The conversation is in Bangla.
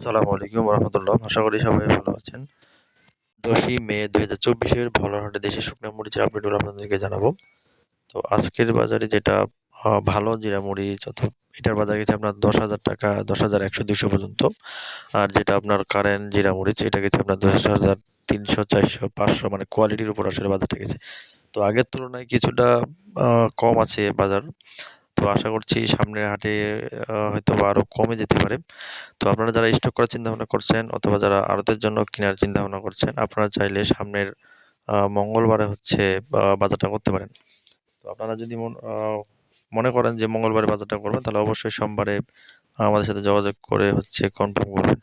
আসসালামু আলাইকুম রহমতুল্লাহ। আশা করি সবাই ভালো আছেন। দশই মে দুই হাজার চব্বিশের ভোলাহাটে দেশি শুকনো মরিচের আপডেটগুলো আপনাদেরকে জানাব। তো আজকের বাজারে যেটা ভালো জিরা মরিচ অথবা এটার বাজার গেছে আপনার দশ হাজার টাকা, দশ হাজার একশো দুশো পর্যন্ত। আর যেটা আপনার কারেন্ট জিরা মরিচ এটা গেছে আপনার দশ হাজার তিনশো, চারশো, পাঁচশো মানে কোয়ালিটির উপর আসলে বাজারটা গেছে। তো আগের তুলনায় কিছুটা কম আছে বাজার। তো আশা করছি সামনের হাটে হয়তো বা আরও কমে যেতে পারে। তো আপনারা যারা স্টক করার চিন্তা ভাবনা করছেন অথবা যারা আড়তের জন্য কেনার চিন্তা ভাবনা করছেন, আপনারা চাইলে সামনের মঙ্গলবারে হচ্ছে বাজারটা করতে পারেন। তো আপনারা যদি মনে করেন যে মঙ্গলবারে বাজারটা করবেন, তাহলে অবশ্যই সোমবারে আমাদের সাথে যোগাযোগ করে হচ্ছে কনফার্ম করবেন।